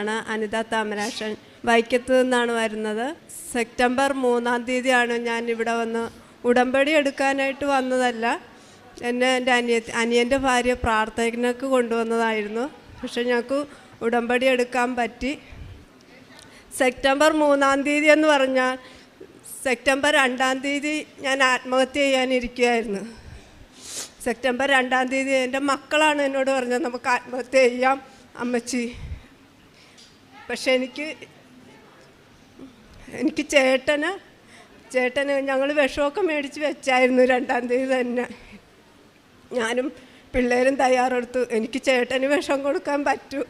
നിന്നാണ് അനിത താമരാശൻ. വൈക്കത്ത് നിന്നാണ് വരുന്നത്. സെപ്റ്റംബർ മൂന്നാം തീയതിയാണ് ഞാൻ ഇവിടെ വന്ന് ഉടമ്പടി എടുക്കാനായിട്ട് വന്നതല്ല. എന്നെ എന്റെ അനിയ അനിയന്റെ ഭാര്യ പ്രാർത്ഥനയ്ക്ക് കൊണ്ടുവന്നതായിരുന്നു. പക്ഷെ ഞങ്ങൾക്ക് ഉടമ്പടി എടുക്കാൻ പറ്റി. സെപ്റ്റംബർ മൂന്നാം തീയതി എന്ന് പറഞ്ഞാൽ സെപ്റ്റംബർ രണ്ടാം തീയതി ഞാൻ ആത്മഹത്യ ചെയ്യാനിരിക്കുകയായിരുന്നു. സെപ്റ്റംബർ രണ്ടാം തീയതി എന്റെ മക്കളാണ് എന്നോട് പറഞ്ഞത്. നമുക്ക് ആത്മഹത്യ ചെയ്യാം അമ്മച്ചി. പക്ഷെ എനിക്ക് എനിക്ക് ചേട്ടന് ചേട്ടന് ഞങ്ങൾ വിഷമൊക്കെ മേടിച്ച് വെച്ചായിരുന്നു രണ്ടാം തീയതി തന്നെ. ഞാനും പിള്ളേരും തയ്യാറെടുത്തു. എനിക്ക് ചേട്ടന് വിഷം കൊടുക്കാൻ പറ്റൂ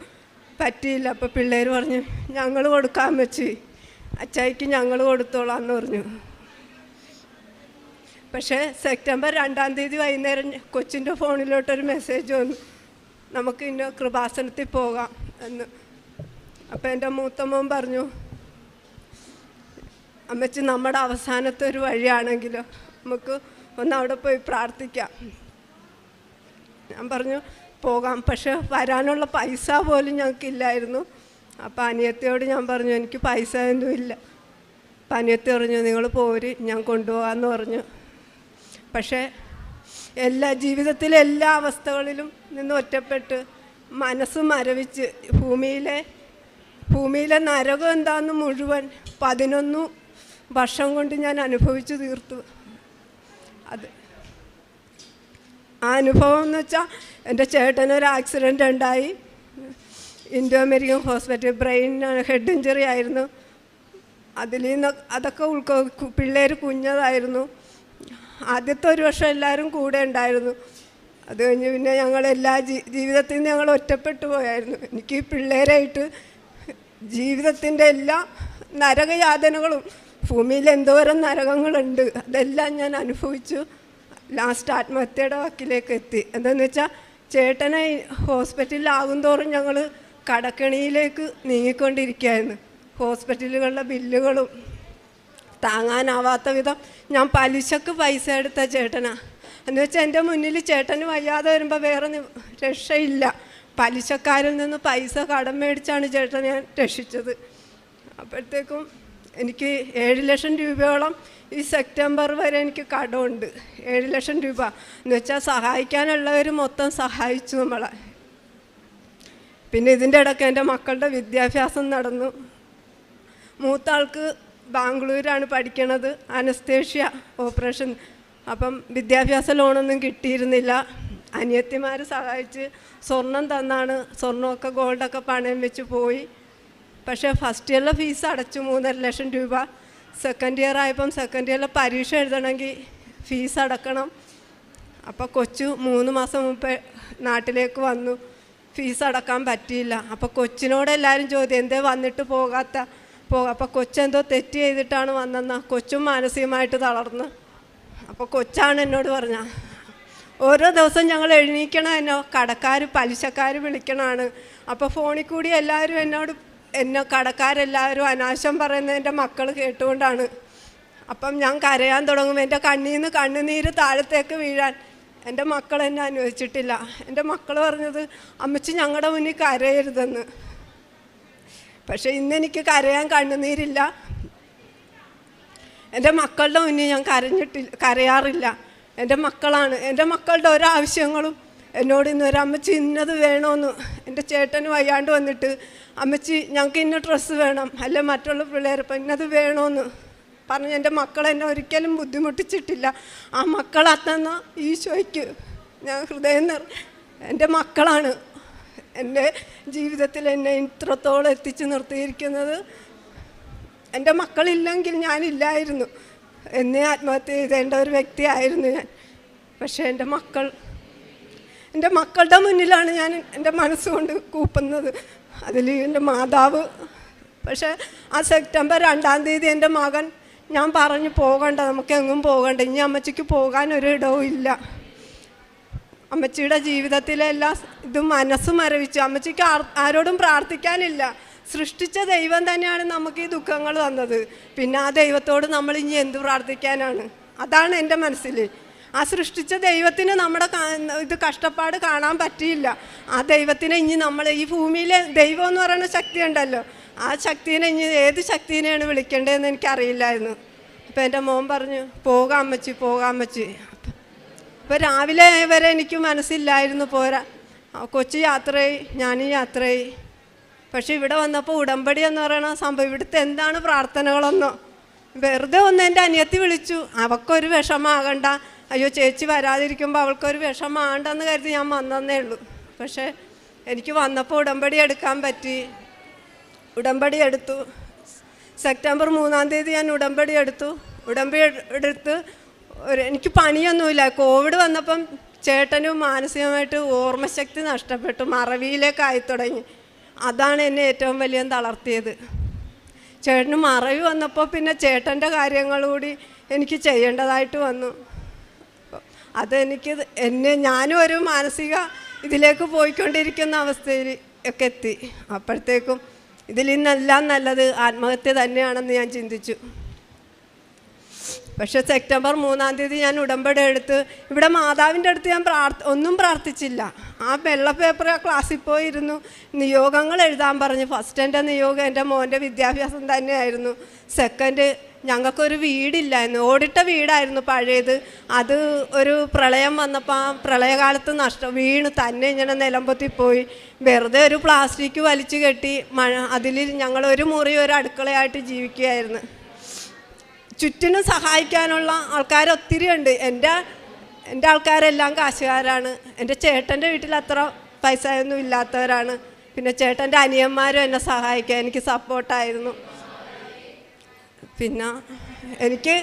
പറ്റിയില്ല. അപ്പോൾ പിള്ളേർ പറഞ്ഞു ഞങ്ങൾ കൊടുക്കാൻ വെച്ച് അച്ചായിക്ക് ഞങ്ങൾ കൊടുത്തോളാം എന്ന് പറഞ്ഞു. പക്ഷേ സെപ്റ്റംബർ രണ്ടാം തീയതി വൈകുന്നേരം കൊച്ചിന്റെ ഫോണിലോട്ടൊരു മെസ്സേജ് വന്നു. നമുക്ക് ഇന്ന കൃപാസനത്തിൽ പോകാം എന്ന്. അപ്പോൾ എന്റെ മൂത്തമ്മൻ പറഞ്ഞു അമ്മച്ചി നമ്മുടെ അവസാനത്തെ ഒരു വഴിയാണെങ്കിലോ നമുക്ക് ഒന്ന് അവിടെ പോയി പ്രാർത്ഥിക്കാം. ഞാൻ പറഞ്ഞു പോകാം. പക്ഷെ വരാനുള്ള പൈസ പോലും ഞങ്ങൾക്കില്ലായിരുന്നു അപ്പോൾ അനിയത്തിയോട് ഞാൻ പറഞ്ഞു എനിക്ക് പൈസ ഒന്നുമില്ല അപ്പം അനിയത്തി പറഞ്ഞു നിങ്ങൾ പോര് ഞാൻ കൊണ്ടുപോകാമെന്ന് പറഞ്ഞു. പക്ഷേ എല്ലാ ജീവിതത്തിലെ എല്ലാ അവസ്ഥകളിലും നിന്ന് ഒറ്റപ്പെട്ട് മനസ്സ് മരവിച്ച് ഭൂമിയിലെ ഭൂമിയിലെ നരകം എന്താന്ന് മുഴുവൻ പതിനൊന്ന് വർഷം കൊണ്ട് ഞാൻ അനുഭവിച്ചു തീർത്തു. അത് ആ അനുഭവം എന്ന് വെച്ചാൽ എന്റെ ചേട്ടനൊരു ആക്സിഡന്റ് ഉണ്ടായി. Indo American Hospital brain head injury ആയിരുന്നു. അതിൽ നിന്ന് അതൊക്കെ ഉൾക്കൊ പിള്ളേർ കുഞ്ഞതായിരുന്നു. ആദ്യത്തെ ഒരു വർഷം എല്ലാവരും കൂടെ ഉണ്ടായിരുന്നു. അത് കഴിഞ്ഞ് പിന്നെ ഞങ്ങൾ എല്ലാ ജീവിതത്തിൽ നിന്ന് ഞങ്ങൾ ഒറ്റപ്പെട്ടു പോയായിരുന്നു. എനിക്ക് പിള്ളേരായിട്ട് ജീവിതത്തിന്റെ എല്ലാ നരകയാതനകളും ഭൂമിയിൽ എന്തോരം നരകങ്ങളുണ്ട് അതെല്ലാം ഞാൻ അനുഭവിച്ചു. ലാസ്റ്റ് ആത്മഹത്യയുടെ വക്കിലേക്ക് എത്തി. എന്താണെന്ന് വെച്ചാൽ ചേട്ടനെ ഹോസ്പിറ്റലിലാകും തോറും ഞങ്ങൾ കടക്കണിയിലേക്ക് നീങ്ങിക്കൊണ്ടിരിക്കുകയായിരുന്നു. ഹോസ്പിറ്റലുകളുടെ ബില്ലുകളും താങ്ങാനാവാത്ത വിധം ഞാൻ പലിശക്ക് പൈസ എടുത്ത ചേട്ടനാ. എന്ന് വെച്ചാൽ എന്റെ മുന്നിൽ ചേട്ടന് വയ്യാതെ വരുമ്പോൾ വേറെ രക്ഷയില്ല. പലിശക്കാരിൽ നിന്ന് പൈസ കടം മേടിച്ചാണ് ചേട്ടൻ ഞാൻ രക്ഷിച്ചത്. അപ്പോഴത്തേക്കും എനിക്ക് ഏഴ് ലക്ഷം രൂപയോളം ഈ സെപ്റ്റംബർ വരെ എനിക്ക് കടമുണ്ട്. ഏഴ് ലക്ഷം രൂപ. എന്ന് വെച്ചാൽ സഹായിക്കാനുള്ളവർ മൊത്തം സഹായിച്ചു നമ്മളെ. പിന്നെ ഇതിന്റെ ഇടയ്ക്ക് എന്റെ മക്കളുടെ വിദ്യാഭ്യാസം നടന്നു. മൂത്ത ആൾക്ക് ബാംഗ്ലൂരാണ് പഠിക്കണത്. Anaesthesia operation. അപ്പം വിദ്യാഭ്യാസ ലോണൊന്നും കിട്ടിയിരുന്നില്ല. അനിയത്തിമാർ സഹായിച്ച് സ്വർണം തന്നാണ്. സ്വർണമൊക്കെ ഗോൾഡൊക്കെ പണയം വെച്ച് പോയി. പക്ഷേ ഫസ്റ്റ് ഇയറിലെ ഫീസ് അടച്ചു മൂന്നര ലക്ഷം രൂപ. സെക്കൻഡ് ഇയർ ആയപ്പം സെക്കൻഡ് ഇയറിലെ പരീക്ഷ എഴുതണമെങ്കിൽ ഫീസ് അടക്കണം. അപ്പോൾ കൊച്ചു മൂന്ന് മാസം മുമ്പ് നാട്ടിലേക്ക് വന്നു. ഫീസ് അടക്കാൻ പറ്റിയില്ല. അപ്പോൾ കൊച്ചിനോട് എല്ലാവരും ചോദ്യം എന്തേ വന്നിട്ട് പോകാത്ത? പോകാം അപ്പോൾ കൊച്ചെന്തോ തെറ്റ് ചെയ്തിട്ടാണ് വന്നെന്നാൽ കൊച്ചും മാനസികമായിട്ട് തളർന്ന്. അപ്പോൾ കൊച്ചാണ് എന്നോട് പറഞ്ഞ ഓരോ ദിവസം ഞങ്ങൾ എഴുന്നേക്കണ എന്നോ കടക്കാർ പലിശക്കാർ വിളിക്കണമാണ് അപ്പോൾ ഫോണിൽ കൂടി എല്ലാവരും എന്നോട് എന്നെ കടക്കാരെല്ലാവരും അനാശം പറയുന്നത് എന്റെ മക്കൾ കേട്ടുകൊണ്ടാണ്. അപ്പം ഞാൻ കരയാൻ തുടങ്ങും. എന്റെ കണ്ണിൽ നിന്ന് കണ്ണുനീര് താഴത്തേക്ക് വീഴാൻ എന്റെ മക്കൾ എന്നെ അനുവദിച്ചിട്ടില്ല. എന്റെ മക്കൾ പറഞ്ഞത് അമ്മച്ചി ഞങ്ങളുടെ മുന്നിൽ കരയരുതെന്ന്. പക്ഷേ ഇന്നെനിക്ക് കരയാൻ കണ്ണുനീരില്ല. എന്റെ മക്കളുടെ മുന്നിൽ ഞാൻ കരഞ്ഞിട്ടില്ല കരയാറില്ല. എന്റെ മക്കളാണ്. എന്റെ മക്കളുടെ ഓരോ ആവശ്യങ്ങളും. എന്നോട് ഇന്ന് ഒരു അമ്മച്ചി ഇന്നത് വേണമെന്ന് എന്റെ ചേട്ടന് വയ്യാണ്ട് വന്നിട്ട് അമ്മച്ചി ഞങ്ങൾക്ക് ഇന്ന ഡ്രസ്സ് വേണം. അല്ല മറ്റുള്ള പിള്ളേരപ്പം ഇന്നത് വേണമെന്ന് പറഞ്ഞ് എന്റെ മക്കളെ എന്നെ ഒരിക്കലും ബുദ്ധിമുട്ടിച്ചിട്ടില്ല. ആ മക്കളത്തന്ന ഈശോയ്ക്ക് ഞാൻ ഹൃദയം നിർ എന്റെ മക്കളാണ്. എന്റെ ജീവിതത്തിൽ എന്നെ ഇത്രത്തോളം എത്തിച്ചു നിർത്തിയിരിക്കുന്നത്. എന്റെ മക്കളില്ലെങ്കിൽ ഞാനില്ലായിരുന്നു. എന്നെ ആത്മഹത്യ ചെയ്തേണ്ട ഒരു വ്യക്തിയായിരുന്നു ഞാൻ. പക്ഷേ എന്റെ മക്കൾ എന്റെ മക്കളുടെ മുന്നിലാണ് ഞാൻ എന്റെ മനസ്സുകൊണ്ട് കൂപ്പുന്നത്. അതിൽ എന്റെ മാതാവ് പക്ഷേ ആ സെപ്റ്റംബർ രണ്ടാം തീയതി എന്റെ മകൻ ഞാൻ പറഞ്ഞു പോകണ്ട നമുക്ക് എങ്ങും പോകണ്ട ഇനി അമ്മച്ചിക്ക് പോകാൻ ഒരു ഇടവും ഇല്ല. അമ്മച്ചിയുടെ ജീവിതത്തിലെ എല്ലാ ഇതും മനസ്സ് മരവിച്ചു. അമ്മച്ചിക്ക് ആരോടും പ്രാർത്ഥിക്കാനില്ല. സൃഷ്ടിച്ച ദൈവം തന്നെയാണ് നമുക്ക് ഈ ദുഃഖങ്ങൾ തന്നത്. പിന്നെ ആ ദൈവത്തോട് നമ്മൾ ഇനി എന്ത് പ്രാർത്ഥിക്കാനാണ്? അതാണ് എന്റെ മനസ്സിൽ. ആ സൃഷ്ടിച്ച ദൈവത്തിന് നമ്മുടെ ഇത് കഷ്ടപ്പാട് കാണാൻ പറ്റിയില്ല. ആ ദൈവത്തിനെ ഇനി നമ്മൾ ഈ ഭൂമിയിലെ ദൈവം എന്ന് പറയുന്ന ശക്തി ഉണ്ടല്ലോ. ആ ശക്തിനെ ഇനി ഏത് ശക്തിനെയാണ് വിളിക്കേണ്ടതെന്ന് എനിക്കറിയില്ലായിരുന്നു. അപ്പം എന്റെ മോൻ പറഞ്ഞു പോകാം അമ്മച്ചി പോകാം അമ്മച്ചി. അപ്പോൾ രാവിലെ വരെ എനിക്ക് മനസ്സില്ലായിരുന്നു പോരാ. കൊച്ചു യാത്രയായി ഞാനീ യാത്രയായി. പക്ഷെ ഇവിടെ വന്നപ്പോൾ ഉടമ്പടി എന്ന് പറയുന്ന സംഭവം ഇവിടുത്തെ എന്താണ് പ്രാർത്ഥനകളൊന്നോ? വെറുതെ ഒന്ന് എന്റെ അനിയത്തി വിളിച്ചു. അവൾക്കൊരു വിഷമാകണ്ട. അയ്യോ ചേച്ചി വരാതിരിക്കുമ്പോൾ അവൾക്കൊരു വിഷമാകണ്ടെന്ന് കരുതി ഞാൻ വന്നതേ ഉള്ളൂ. പക്ഷേ എനിക്ക് വന്നപ്പോൾ ഉടമ്പടി എടുക്കാൻ പറ്റി. ഉടമ്പടി എടുത്തു. സെപ്റ്റംബർ മൂന്നാം തീയതി ഞാൻ ഉടമ്പടി എടുത്തു. ഉടമ്പടി എട്- എടുത്ത് ഒരു എനിക്ക് പണിയൊന്നുമില്ല. കോവിഡ് വന്നപ്പം ചേട്ടനും മാനസികമായിട്ട് ഓർമ്മശക്തി നഷ്ടപ്പെട്ടു. മറവിയിലേക്കായി തുടങ്ങി അതാണ് എന്നെ ഏറ്റവും വലിയ തളർത്തിയത്. ചേട്ടന് മറവി വന്നപ്പോൾ പിന്നെ ചേട്ടന്റെ കാര്യങ്ങൾ കൂടി എനിക്ക് ചെയ്യേണ്ടതായിട്ട് വന്നു. അതെനിക്ക് എന്നെ ഞാനും ഒരു മാനസിക ഇതിലേക്ക് പോയിക്കൊണ്ടിരിക്കുന്ന അവസ്ഥയിൽ ഒക്കെ എത്തി. അപ്പോഴത്തേക്കും ഇതിൽ നിന്നെല്ലാം നല്ലത് ആത്മഹത്യ തന്നെയാണെന്ന് ഞാൻ ചിന്തിച്ചു. പക്ഷേ സെപ്റ്റംബർ മൂന്നാം തീയതി ഞാൻ ഉടമ്പടി എടുത്ത് ഇവിടെ മാതാവിന്റെ അടുത്ത് ഞാൻ പ്രാർത്ഥ ഒന്നും പ്രാർത്ഥിച്ചില്ല. ആ വെള്ള പേപ്പർ ആ ക്ലാസ്സിൽ പോയിരുന്നു. നിയോഗങ്ങൾ എഴുതാൻ പറഞ്ഞു. ഫസ്റ്റ് എന്റെ നിയോഗം എന്റെ മോന്റെ വിദ്യാഭ്യാസം തന്നെയായിരുന്നു. സെക്കൻഡ് ഞങ്ങൾക്കൊരു വീടില്ലായിരുന്നു. ഓടിട്ട വീടായിരുന്നു പഴയത്. അത് ഒരു പ്രളയം വന്നപ്പോൾ ആ പ്രളയകാലത്ത് നഷ്ടം വീണ് തന്നെ ഇങ്ങനെ നിലമ്പൊത്തി പോയി. വെറുതെ ഒരു പ്ലാസ്റ്റിക് വലിച്ചു കെട്ടി മഴ അതിൽ ഞങ്ങൾ ഒരു മുറി ഒരു അടുക്കളയായിട്ട് ജീവിക്കുകയായിരുന്നു. ചുറ്റിനും സഹായിക്കാനുള്ള ആൾക്കാർ ഒത്തിരി ഉണ്ട് എന്റെ എന്റെ ആൾക്കാരെല്ലാം കാശുകാരാണ്. എന്റെ ചേട്ടന്റെ വീട്ടിൽ അത്ര പൈസ ഒന്നും ഇല്ലാത്തവരാണ്. പിന്നെ ചേട്ടന്റെ അനിയന്മാരും എന്നെ സഹായിക്കാൻ എനിക്ക് സപ്പോർട്ടായിരുന്നു. പിന്നെ എനിക്ക്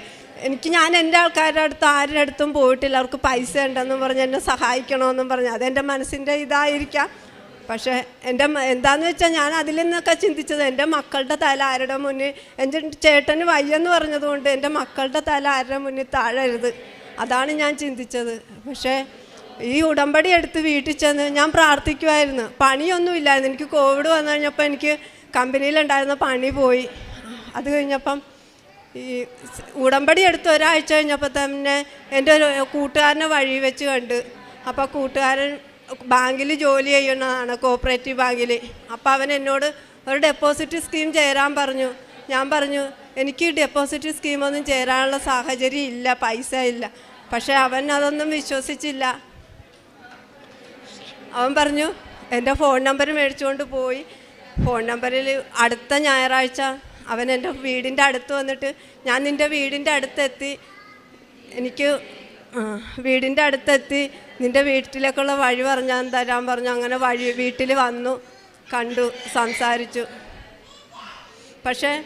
എനിക്ക് ഞാൻ എന്റെ ആൾക്കാരുടെ അടുത്ത് ആരുടെ അടുത്തും പോയിട്ടില്ല. അവർക്ക് പൈസ ഉണ്ടെന്ന് പറഞ്ഞ് എന്നെ സഹായിക്കണമെന്നും പറഞ്ഞു. അതെന്റെ മനസ്സിന്റെ ഇതായിരിക്കാം. പക്ഷേ എന്റെ എന്താന്ന് വെച്ചാൽ ഞാൻ അതിൽ നിന്നൊക്കെ ചിന്തിച്ചത് എന്റെ മക്കളുടെ തല ആരുടെ മുന്നിൽ എന്റെ ചേട്ടന് വയ്യെന്ന് പറഞ്ഞതുകൊണ്ട് എന്റെ മക്കളുടെ തല ആരുടെ മുന്നിൽ താഴരുത്. അതാണ് ഞാൻ ചിന്തിച്ചത്. പക്ഷേ ഈ ഉടമ്പടി എടുത്ത് വീട്ടിൽ ചെന്ന് ഞാൻ പ്രാർത്ഥിക്കുമായിരുന്നു പണിയൊന്നും ഇല്ലായിരുന്നു എനിക്ക് കോവിഡ് വന്നു കഴിഞ്ഞപ്പോൾ എനിക്ക് കമ്പനിയിലുണ്ടായിരുന്ന പണി പോയി. അത് കഴിഞ്ഞപ്പം ഈ ഉടമ്പടി എടുത്ത് ഒരാഴ്ച കഴിഞ്ഞപ്പോൾ തന്നെ എന്റെ ഒരു കൂട്ടുകാരനെ വഴി വെച്ച് കണ്ട്. അപ്പോൾ കൂട്ടുകാരൻ ബാങ്കിൽ ജോലി ചെയ്യുന്നതാണ് കോപ്പറേറ്റീവ് ബാങ്കിൽ. അപ്പോൾ അവൻ എന്നോട് ഒരു ഡെപ്പോസിറ്റ് സ്കീം ചേരാൻ പറഞ്ഞു. ഞാൻ പറഞ്ഞു എനിക്ക് ഡെപ്പോസിറ്റ് സ്കീമൊന്നും ചേരാനുള്ള സാഹചര്യം ഇല്ല പൈസ ഇല്ല. പക്ഷേ അവൻ അതൊന്നും വിശ്വസിച്ചില്ല. അവൻ പറഞ്ഞു എന്റെ ഫോൺ നമ്പർ മേടിച്ചുകൊണ്ട് പോയി. ഫോൺ നമ്പറിൽ അടുത്ത ഞായറാഴ്ച അവൻ എന്റെ വീടിന്റെ അടുത്ത് വന്നിട്ട് ഞാൻ നിന്റെ വീടിന്റെ അടുത്തെത്തി. എനിക്ക് വീടിന്റെ അടുത്തെത്തി. നിന്റെ വീട്ടിലേക്കുള്ള വഴി പറഞ്ഞാൽ തരാൻ പറഞ്ഞു. അങ്ങനെ വഴി വീട്ടിൽ വന്നു കണ്ടു സംസാരിച്ചു. പക്ഷേ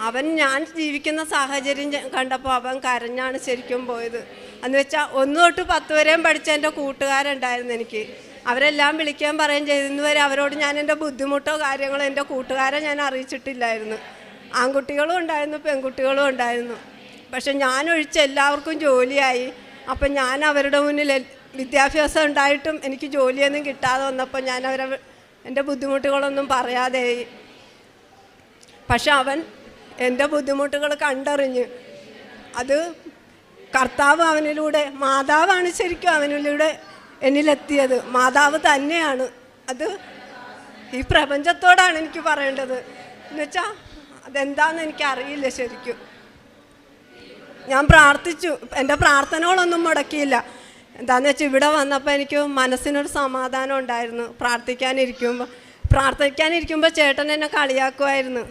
അവൻ ഞാൻ ജീവിക്കുന്ന സാഹചര്യം കണ്ടപ്പോൾ അവൻ കരഞ്ഞാണ് ശരിക്കും പോയത്. എന്ന് വെച്ചാൽ ഒന്ന് തൊട്ട് പത്ത് വരെയും പഠിച്ച എന്റെ കൂട്ടുകാരുണ്ടായിരുന്നു എനിക്ക്. അവരെല്ലാം വിളിക്കാൻ പറയുകയും ചെയ്തെന്ന് വരെ അവരോട് ഞാൻ എന്റെ ബുദ്ധിമുട്ടോ കാര്യങ്ങളോ എന്റെ കൂട്ടുകാരെ ഞാൻ അറിയിച്ചിട്ടില്ലായിരുന്നു. ആൺകുട്ടികളും ഉണ്ടായിരുന്നു പെൺകുട്ടികളും ഉണ്ടായിരുന്നു. പക്ഷെ ഞാൻ ഒഴിച്ച് എല്ലാവർക്കും ജോലിയായി. അപ്പം ഞാൻ അവരുടെ മുന്നിൽ വിദ്യാഭ്യാസം ഉണ്ടായിട്ടും എനിക്ക് ജോലിയൊന്നും കിട്ടാതെ വന്നപ്പോൾ ഞാൻ അവരെ എന്റെ ബുദ്ധിമുട്ടുകളൊന്നും പറയാതെയായി. പക്ഷെ അവൻ എന്റെ ബുദ്ധിമുട്ടുകൾ കണ്ടറിഞ്ഞ് അത് കർത്താവ് അവനിലൂടെ മാതാവാണ് ശരിക്കും അവനിലൂടെ എന്നിലെത്തിയത്. മാതാവ് തന്നെയാണ്. അത് ഈ പ്രപഞ്ചത്തോടാണ് എനിക്ക് പറയേണ്ടത്. എന്നുവെച്ചാൽ അതെന്താന്ന് എനിക്ക് അറിയില്ല ശരിക്കും. ഞാൻ പ്രാർത്ഥിച്ചു. എന്റെ പ്രാർത്ഥനകളൊന്നും മുടക്കിയില്ല. എന്താണെന്ന് വെച്ചാൽ ഇവിടെ വന്നപ്പോൾ എനിക്ക് മനസ്സിനൊരു സമാധാനം ഉണ്ടായിരുന്നു. പ്രാർത്ഥിക്കാനിരിക്കുമ്പോൾ പ്രാർത്ഥിക്കാനിരിക്കുമ്പോൾ ചേട്ടൻ എന്നെ കളിയാക്കുമായിരുന്നു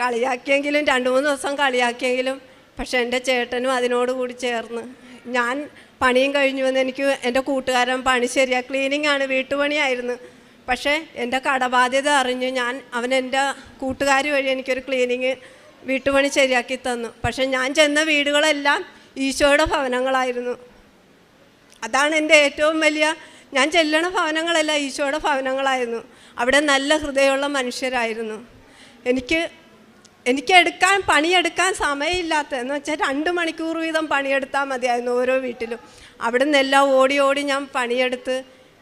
കളിയാക്കിയെങ്കിലും രണ്ട് മൂന്ന് ദിവസം കളിയാക്കിയെങ്കിലും പക്ഷെ എന്റെ ചേട്ടനും അതിനോട് കൂടി ചേർന്ന്. ഞാൻ പണിയും കഴിഞ്ഞു വന്ന് എനിക്ക് എന്റെ കൂട്ടുകാരൻ പണി ശരിയാ ക്ലീനിങ് ആണ് വീട്ടുപണിയായിരുന്നു. പക്ഷേ എന്റെ കടബാധ്യത അറിഞ്ഞ് ഞാൻ അവൻ എന്റെ കൂട്ടുകാർ വഴി എനിക്കൊരു ക്ലീനിങ് വീട്ടുപണി ശരിയാക്കി തന്നു. പക്ഷെ ഞാൻ ചെന്ന വീടുകളെല്ലാം ഈശോയുടെ ഭവനങ്ങളായിരുന്നു. അതാണ് എന്റെ ഏറ്റവും വലിയ ഞാൻ ചെല്ലണ ഭവനങ്ങളെല്ലാം ഈശോയുടെ ഭവനങ്ങളായിരുന്നു. അവിടെ നല്ല ഹൃദയമുള്ള മനുഷ്യരായിരുന്നു. എനിക്ക് എനിക്ക് എടുക്കാൻ പണിയെടുക്കാൻ സമയമില്ലാത്ത എന്ന് വെച്ചാൽ രണ്ട് മണിക്കൂർ വീതം പണിയെടുത്താൽ മതിയായിരുന്നു ഓരോ വീട്ടിലും. അവിടെ നിന്നെല്ലാം ഓടി ഓടി ഞാൻ പണിയെടുത്ത്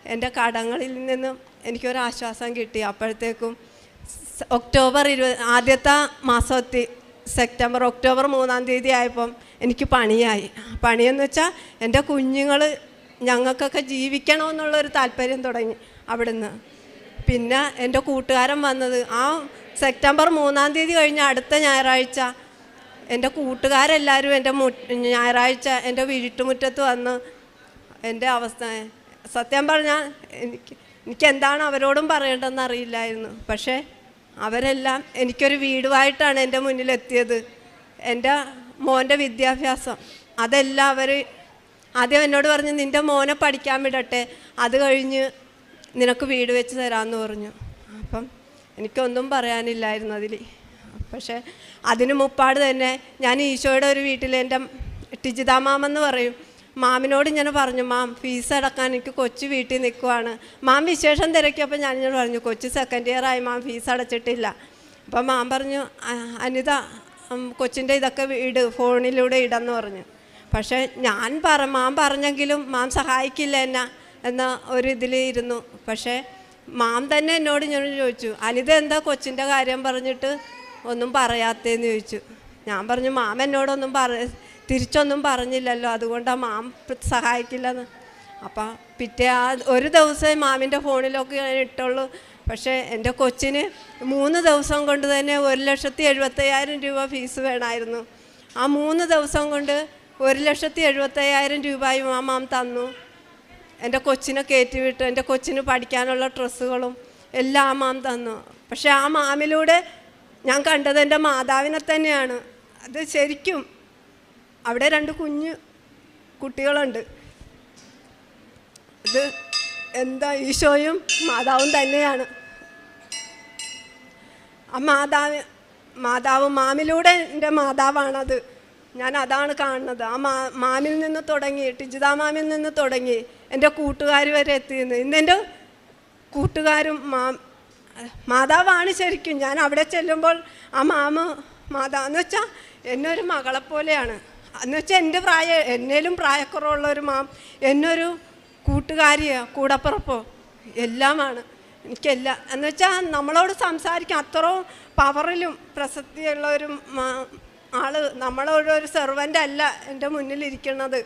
എന്റെ കടങ്ങളിൽ നിന്നും എനിക്കൊരാശ്വാസം കിട്ടി. അപ്പോഴത്തേക്കും ഒക്ടോബർ ഇരുപത് ആദ്യത്തെ മാസത്തി സെപ്റ്റംബർ ഒക്ടോബർ മൂന്നാം തീയതി ആയപ്പം എനിക്ക് പണിയായി. പണിയെന്ന് വെച്ചാൽ എന്റെ കുഞ്ഞുങ്ങൾ ഞങ്ങൾക്കൊക്കെ ജീവിക്കണമെന്നുള്ളൊരു താല്പര്യം തുടങ്ങി അവിടുന്ന്. പിന്നെ എന്റെ കൂട്ടുകാരൻ വന്നത് ആ സെപ്റ്റംബർ മൂന്നാം തീയതി കഴിഞ്ഞ അടുത്ത ഞായറാഴ്ച എന്റെ കൂട്ടുകാരെല്ലാവരും എന്റെ ഞായറാഴ്ച എന്റെ വീട്ടുമുറ്റത്ത് വന്ന് എന്റെ അവസ്ഥ സത്യം പറഞ്ഞാൽ എനിക്ക് എനിക്ക് എന്താണ് അവരോടും പറയേണ്ടതെന്ന് അറിയില്ലായിരുന്നു. പക്ഷേ അവരെല്ലാം എനിക്കൊരു വീടുമായിട്ടാണ് എന്റെ മുന്നിലെത്തിയത്. എന്റെ മോന്റെ വിദ്യാഭ്യാസം അതെല്ലാം അവർ ആദ്യം എന്നോട് പറഞ്ഞു നിന്റെ മോനെ പഠിക്കാൻ വിടട്ടെ. അത് കഴിഞ്ഞ് നിനക്ക് വീട് വെച്ച് തരാമെന്ന് പറഞ്ഞു. എനിക്കൊന്നും പറയാനില്ലായിരുന്നു അതിൽ പക്ഷേ അതിന് മുപ്പാട് തന്നെ ഞാൻ ഈശോയുടെ ഒരു വീട്ടിൽ എന്റെ ടിജിത മാമെന്ന് പറയും. മാമിനോട് ഇങ്ങനെ പറഞ്ഞു മാം ഫീസ് അടക്കാൻ എനിക്ക് കൊച്ചു വീട്ടിൽ നിൽക്കുവാണ് മാം വിശേഷം തിരക്കിയപ്പോൾ ഞാൻ ഇങ്ങനെ പറഞ്ഞു കൊച്ചു സെക്കൻഡ് ഇയർ ആയി മാം ഫീസ് അടച്ചിട്ടില്ല. അപ്പം മാം പറഞ്ഞു അനിത കൊച്ചിന്റെ ഇതൊക്കെ ഇട് ഫോണിലൂടെ ഇടെന്ന് പറഞ്ഞു. പക്ഷേ ഞാൻ പറ മാം പറഞ്ഞെങ്കിലും മാം സഹായിക്കില്ല എന്നാ എന്ന ഒരു ഇരുന്നു. പക്ഷേ മാം തന്നെ എന്നോട് ഞാൻ ചോദിച്ചു അനിത എന്താ കൊച്ചിന്റെ കാര്യം പറഞ്ഞിട്ട് ഒന്നും പറയാത്തേന്ന് ചോദിച്ചു. ഞാൻ പറഞ്ഞു മാം എന്നോടൊന്നും പറ തിരിച്ചൊന്നും പറഞ്ഞില്ലല്ലോ അതുകൊണ്ടാണ് മാം സഹായിക്കില്ലെന്ന്. അപ്പം പിറ്റേ ആ ഒരു ദിവസം മാമിന്റെ ഫോണിലൊക്കെ ഞാൻ ഇട്ടുള്ളൂ. പക്ഷേ എന്റെ കൊച്ചിന് മൂന്ന് ദിവസം കൊണ്ട് തന്നെ ഒരു ലക്ഷത്തി എഴുപത്തയ്യായിരം രൂപ ഫീസ് വേണമായിരുന്നു ആ മൂന്ന് ദിവസം കൊണ്ട് ഒരു ലക്ഷത്തി എഴുപത്തയ്യായിരം രൂപയും ആ മാം തന്നു. എന്റെ കൊച്ചിനെ കയറ്റി വിട്ട് എന്റെ കൊച്ചിന് പഠിക്കാനുള്ള ഡ്രസ്സുകളും എല്ലാം ആ മാം തന്നു. പക്ഷെ ആ മാമിലൂടെ ഞാൻ കണ്ടത് എന്റെ മാതാവിനെ തന്നെയാണ്. അത് ശരിക്കും അവിടെ രണ്ട് കുഞ്ഞ് കുട്ടികളുണ്ട്. ഇത് എന്താ ഈശോയും മാതാവും തന്നെയാണ്. ആ മാതാവ് മാതാവ് മാമിലൂടെ എന്റെ മാതാവാണത്. ഞാൻ അതാണ് കാണുന്നത്. ആ മാ മാമിൽ നിന്ന് തുടങ്ങി ടിജിത മാമിൽ നിന്ന് തുടങ്ങി എന്റെ കൂട്ടുകാർ വരെ എത്തിയിരുന്നു. ഇന്ന് എന്റെ കൂട്ടുകാരും മാ മാതാവാണ് ശരിക്കും. ഞാൻ അവിടെ ചെല്ലുമ്പോൾ ആ മാമ മാതാവ് എന്ന് വെച്ചാൽ എന്നെ ഒരു മകളെ പോലെയാണ്. എന്ന് വെച്ചാൽ എന്റെ പ്രായ എന്നേലും പ്രായക്കുറവുള്ള ഒരു മാം എന്നൊരു കൂട്ടുകാരിയോ കൂടപ്പുറപ്പോ എല്ലാമാണ്. എനിക്കെല്ലാം എന്ന് വെച്ചാൽ നമ്മളോട് സംസാരിക്കാൻ അത്രയും പവറിലും പ്രസക്തിയുള്ള ഒരു ആൾ നമ്മളൊരു ഒരു സെർവന്റ് അല്ല എന്റെ മുന്നിൽ ഇരിക്കുന്നത്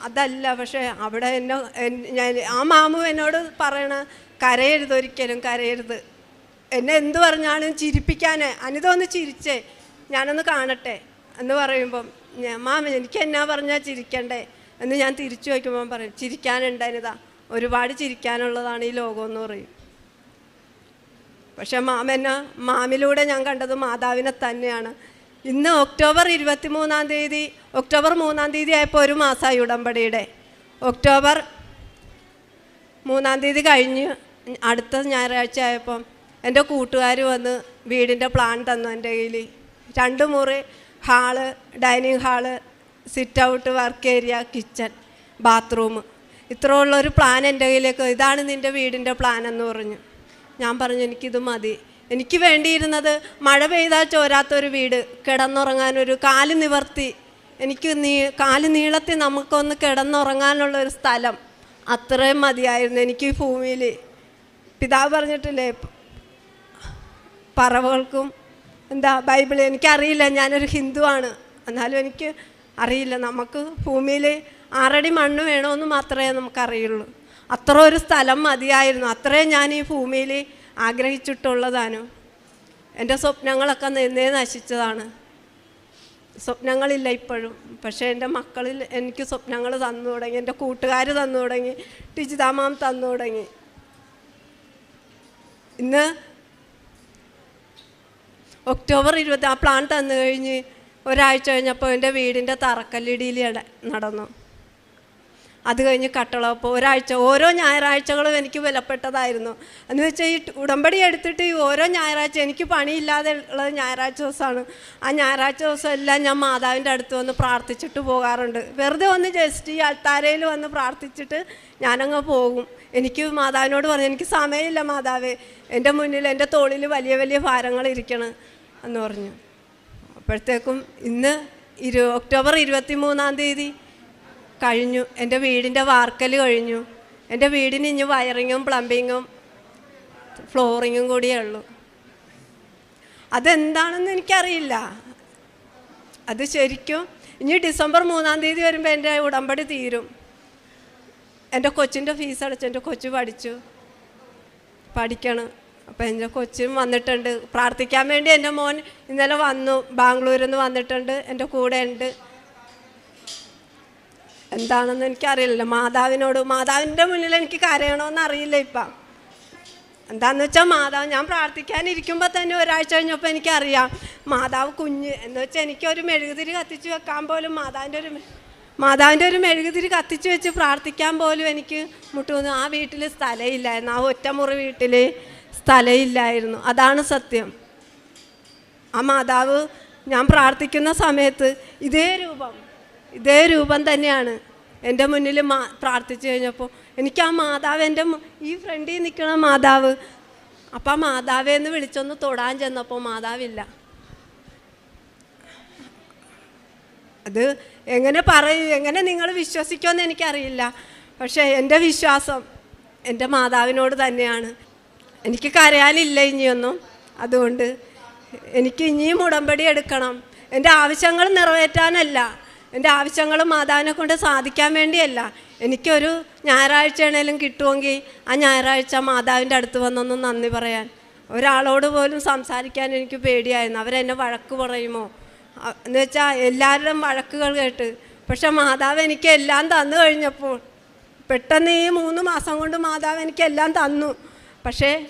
അതല്ല പക്ഷേ അവിടെ എന്നെ ഞാൻ ആ മാമു എന്നോട് പറയണ കരയരുത് ഒരിക്കലും കരയരുത്. എന്നെ എന്ത് പറഞ്ഞാലും ചിരിപ്പിക്കാനേ അനിത ഒന്ന് ചിരിച്ചേ ഞാനൊന്ന് കാണട്ടെ. എന്ന് പറയുമ്പം ഞാൻ മാമ എനിക്ക് എന്നാ പറഞ്ഞാൽ ചിരിക്കണ്ടേ? എന്ന് ഞാൻ തിരിച്ചു വയ്ക്കുമ്പം പറയും ചിരിക്കാനുണ്ട് അനിത. ഒരുപാട് ചിരിക്കാനുള്ളതാണ് ഈ ലോകം എന്ന് പറയും. പക്ഷെ മാമെന്നെ മാമിലൂടെ ഞാൻ കണ്ടത് മാതാവിനെ തന്നെയാണ്. ഇന്ന് ഒക്ടോബർ ഇരുപത്തി മൂന്നാം തീയതി ഒക്ടോബർ മൂന്നാം തീയതി ആയപ്പോൾ ഒരു മാസമായി ഉടമ്പടിയുടെ. ഒക്ടോബർ മൂന്നാം തീയതി കഴിഞ്ഞ് അടുത്ത ഞായറാഴ്ച ആയപ്പം എന്റെ കൂട്ടുകാർ വന്ന് വീടിന്റെ പ്ലാൻ തന്നു എന്റെ കയ്യിൽ രണ്ട് മുറി hall dining hall sit out work area kitchen bathroom ഇത്രയുള്ളൊരു plan എന്റെ കയ്യിലേക്ക് ഇതാണ് നിന്റെ വീടിന്റെ പ്ലാൻ എന്ന് പറഞ്ഞു. ഞാൻ പറഞ്ഞു എനിക്കിത് മതി. എനിക്ക് വേണ്ടിയിരുന്നത് മഴ പെയ്താൽ ചോരാത്തൊരു വീട് കിടന്നുറങ്ങാനൊരു കാൽ നിവർത്തി. എനിക്ക് നീ കാൽ നീളത്തിൽ നമുക്കൊന്ന് കിടന്നുറങ്ങാനുള്ള ഒരു സ്ഥലം. അത്രയും മതിയായിരുന്നു എനിക്ക് ഈ ഭൂമിയിൽ പിതാവ് പറഞ്ഞിട്ടില്ലേ പറവുകൾക്കും എന്താ ബൈബിൾ എനിക്കറിയില്ല ഞാനൊരു ഹിന്ദുവാണ്. എന്നാലും എനിക്ക് അറിയില്ല നമുക്ക് ഭൂമിയിൽ ആറടി മണ്ണ് വേണമെന്ന് മാത്രമേ നമുക്കറിയുള്ളൂ. അത്ര ഒരു സ്ഥലം മതിയായിരുന്നു. അത്രയും ഞാൻ ഈ ഭൂമിയിൽ ആഗ്രഹിച്ചിട്ടുള്ളതാണ്. എന്റെ സ്വപ്നങ്ങളൊക്കെ നിന്നേ നശിച്ചതാണ് സ്വപ്നങ്ങളില്ല ഇപ്പോഴും. പക്ഷേ എന്റെ മക്കളിൽ എനിക്ക് സ്വപ്നങ്ങൾ തന്നു തുടങ്ങി. എന്റെ കൂട്ടുകാർ തന്നു തുടങ്ങി. ടിജിതാമാം തന്നു തുടങ്ങി. ഇന്ന് ഒക്ടോബർ ഇരുപത്തി ആ പ്ലാൻ തന്നു കഴിഞ്ഞ് ഒരാഴ്ച കഴിഞ്ഞപ്പോൾ എന്റെ വീടിന്റെ തറക്കല്ലിടിയിൽ നടന്നു. അത് കഴിഞ്ഞ് കട്ടളപ്പോൾ ഒരാഴ്ച ഓരോ ഞായറാഴ്ചകളും എനിക്ക് വിലപ്പെട്ടതായിരുന്നു. എന്ന് വെച്ചാൽ ഈ ഉടമ്പടി എടുത്തിട്ട് ഈ ഓരോ ഞായറാഴ്ച എനിക്ക് പണിയില്ലാതെ ഉള്ളത് ഞായറാഴ്ച ദിവസമാണ് ആ ഞായറാഴ്ച ദിവസം എല്ലാം ഞാൻ മാതാവിന്റെ അടുത്ത് വന്ന് പ്രാർത്ഥിച്ചിട്ട് പോകാറുണ്ട്. വെറുതെ ഒന്ന് ജസ്റ്റ് ഈ അൾത്താരയിൽ വന്ന് പ്രാർത്ഥിച്ചിട്ട് ഞാനങ്ങ് പോകും. എനിക്ക് മാതാവിനോട് പറഞ്ഞു എനിക്ക് സമയമില്ല മാതാവേ. എന്റെ മുന്നിൽ എന്റെ തോളിൽ വലിയ വലിയ ഭാരങ്ങൾ ഇരിക്കണം എന്ന് പറഞ്ഞു. അപ്പോഴത്തേക്കും ഇന്ന് ഇരു ഒക്ടോബർ ഇരുപത്തി മൂന്നാം തീയതി കഴിഞ്ഞു. എന്റെ വീടിന്റെ വാർക്കൽ കഴിഞ്ഞു. എന്റെ വീടിന് ഇനി വയറിങ്ങും പ്ലംബിങ്ങും ഫ്ലോറിങ്ങും കൂടിയേ ഉള്ളൂ. അതെന്താണെന്ന് എനിക്കറിയില്ല. അത് ശരിക്കും ഇനി ഡിസംബർ മൂന്നാം തീയതി വരുമ്പോൾ എന്റെ ഉടമ്പടി തീരും. എന്റെ കൊച്ചിന്റെ ഫീസ് അടച്ചു എന്റെ കൊച്ചു പഠിച്ചു. പഠിക്കണം. അപ്പം എന്റെ കൊച്ചും വന്നിട്ടുണ്ട്. പ്രാർത്ഥിക്കാൻ വേണ്ടി എന്റെ മോൻ ഇന്നലെ വന്നു. ബാംഗ്ലൂരിൽ നിന്ന് വന്നിട്ടുണ്ട്. എന്റെ കൂടെ ഉണ്ട്. എന്താണെന്ന് എനിക്കറിയില്ല മാതാവിനോട് മാതാവിന്റെ മുന്നിൽ എനിക്ക് കരയണമെന്ന് അറിയില്ല ഇപ്പം. എന്താന്ന് വെച്ചാൽ മാതാവ് ഞാൻ പ്രാർത്ഥിക്കാനിരിക്കുമ്പോൾ തന്നെ ഒരാഴ്ച കഴിഞ്ഞപ്പോൾ എനിക്കറിയാം. മാതാവ് കുഞ്ഞ്. എന്ന് വെച്ചാൽ എനിക്കൊരു മെഴുകുതിരി കത്തിച്ച് വെക്കാൻ പോലും മാതാവിന്റെ ഒരു മാതാവിന്റെ ഒരു മെഴുകുതിരി കത്തിച്ച് വെച്ച് പ്രാർത്ഥിക്കാൻ പോലും എനിക്ക് മുട്ടുന്നു ആ വീട്ടിൽ സ്ഥലമില്ലായിരുന്നു. ആ ഒറ്റമുറി വീട്ടിൽ സ്ഥലമില്ലായിരുന്നു. അതാണ് സത്യം. ആ മാതാവ് ഞാൻ പ്രാർത്ഥിക്കുന്ന സമയത്ത് ഇതേ രൂപം ഇതേ രൂപം തന്നെയാണ്. എന്റെ മുന്നിൽ മാ പ്രാർത്ഥിച്ചു കഴിഞ്ഞപ്പോൾ എനിക്ക് ആ മാതാവ് എന്റെ ഈ ഫ്രണ്ടിൽ നിൽക്കണ മാതാവ് അപ്പം മാതാവേ എന്ന് വിളിച്ചൊന്ന് തൊടാൻ ചെന്നപ്പോൾ മാതാവില്ല. അത് എങ്ങനെ പറയും എങ്ങനെ നിങ്ങൾ വിശ്വസിക്കുമെന്ന് എനിക്കറിയില്ല. പക്ഷേ എന്റെ വിശ്വാസം എന്റെ മാതാവിനോട് തന്നെയാണ്. എനിക്ക് കരയാനില്ല ഇനിയൊന്നും. അതുകൊണ്ട് എനിക്ക് ഇനിയും ഉടമ്പടി എടുക്കണം. എന്റെ ആവശ്യങ്ങൾ നിറവേറ്റാനല്ല. എന്റെ ആവശ്യങ്ങൾ മാതാവിനെ കൊണ്ട് സാധിക്കാൻ വേണ്ടിയല്ല. എനിക്കൊരു ഞായറാഴ്ചയാണേലും കിട്ടുമെങ്കിൽ ആ ഞായറാഴ്ച മാതാവിന്റെ അടുത്ത് വന്നൊന്ന് നന്ദി പറയാൻ. ഒരാളോട് പോലും സംസാരിക്കാൻ എനിക്ക് പേടിയായിരുന്നു. അവരെന്നെ വഴക്ക് പറയുമോ? എന്ന് വെച്ചാൽ എല്ലാവരുടെയും വഴക്കുകൾ കേട്ട്. പക്ഷെ മാതാവ് എനിക്ക് എല്ലാം തന്നു കഴിഞ്ഞപ്പോൾ പെട്ടെന്ന് ഈ മൂന്ന് മാസം കൊണ്ട് മാതാവ് എനിക്ക് എല്ലാം തന്നു. പക്ഷേ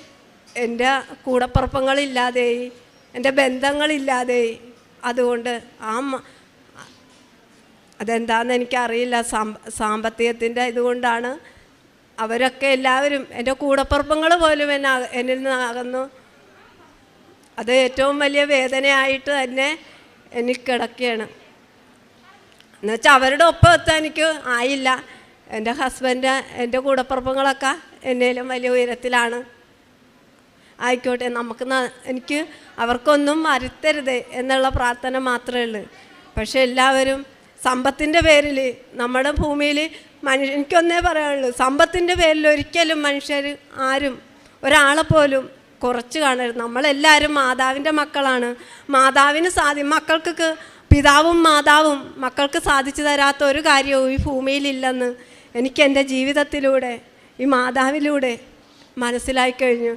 എന്റെ കൂടപ്പുറപ്പങ്ങളില്ലാതെയായി എന്റെ ബന്ധങ്ങളില്ലാതെയായി. അതുകൊണ്ട് ആ അതെന്താണെന്ന് എനിക്കറിയില്ല. സാമ്പ സാമ്പത്തികത്തിന്റെ ഇതുകൊണ്ടാണ് അവരൊക്കെ എല്ലാവരും എന്റെ കൂടപ്പുറപ്പങ്ങൾ പോലും എന്നെ എന്നിൽ നിന്ന് അകന്നു. അത് ഏറ്റവും വലിയ വേദനയായിട്ട് തന്നെ എനിക്ക് കിടക്കുകയാണ്. എന്നുവെച്ചാൽ അവരുടെ ഒപ്പം എത്താൻ എനിക്ക് ആയില്ല. എന്റെ ഹസ്ബൻഡ് എന്റെ കൂടപ്പുറപ്പങ്ങളൊക്കെ എന്നേലും വലിയ ഉയരത്തിലാണ്. ആയിക്കോട്ടെ നമുക്ക് എനിക്ക് അവർക്കൊന്നും വരുത്തരുത് എന്നുള്ള പ്രാർത്ഥന മാത്രമേ ഉള്ളൂ. പക്ഷെ എല്ലാവരും സമ്പത്തിന്റെ പേരിൽ നമ്മുടെ ഭൂമിയിൽ മനുഷ്യ എനിക്കൊന്നേ പറയാനുള്ളൂ. സമ്പത്തിന്റെ പേരിൽ ഒരിക്കലും മനുഷ്യർ ആരും ഒരാളെ പോലും കുറച്ച് കാണരുത്. നമ്മളെല്ലാവരും മാതാവിന്റെ മക്കളാണ്. മാതാവിന് സാധി മക്കൾക്ക് പിതാവും മാതാവും മക്കൾക്ക് സാധിച്ചു തരാത്ത ഒരു കാര്യവും ഈ ഭൂമിയിലില്ലെന്ന് എനിക്ക് എന്റെ ജീവിതത്തിലൂടെ ഈ മാതാവിലൂടെ മനസ്സിലായി കഴിഞ്ഞു.